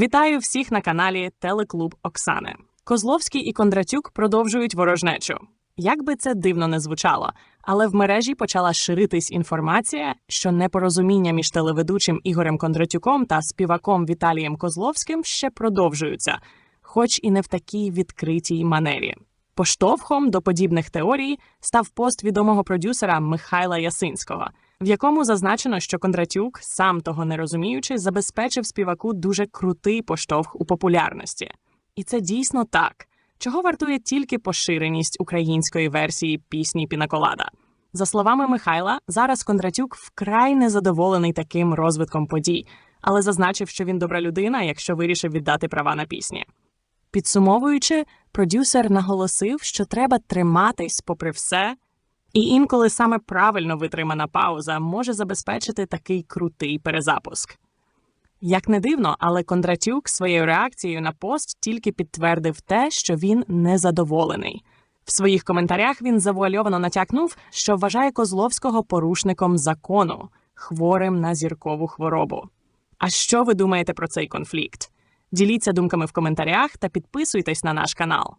Вітаю всіх на каналі Телеклуб Оксани. Козловський і Кондратюк продовжують ворожнечу. Як би це дивно не звучало, але в мережі почала ширитись інформація, що непорозуміння між телеведучим Ігорем Кондратюком та співаком Віталієм Козловським ще продовжуються, хоч і не в такій відкритій манері. Поштовхом до подібних теорій став пост відомого продюсера Михайла Ясинського, в якому зазначено, що Кондратюк, сам того не розуміючи, забезпечив співаку дуже крутий поштовх у популярності. І це дійсно так, чого вартує тільки поширеність української версії пісні Пінаколада. За словами Михайла, зараз Кондратюк вкрай незадоволений таким розвитком подій, але зазначив, що він добра людина, якщо вирішив віддати права на пісні. Підсумовуючи, продюсер наголосив, що треба триматись попри все, і інколи саме правильно витримана пауза може забезпечити такий крутий перезапуск. Як не дивно, але Кондратюк своєю реакцією на пост тільки підтвердив те, що він незадоволений. В своїх коментарях він завуальовано натякнув, що вважає Козловського порушником закону, хворим на зіркову хворобу. А що ви думаєте про цей конфлікт? Діліться думками в коментарях та підписуйтесь на наш канал.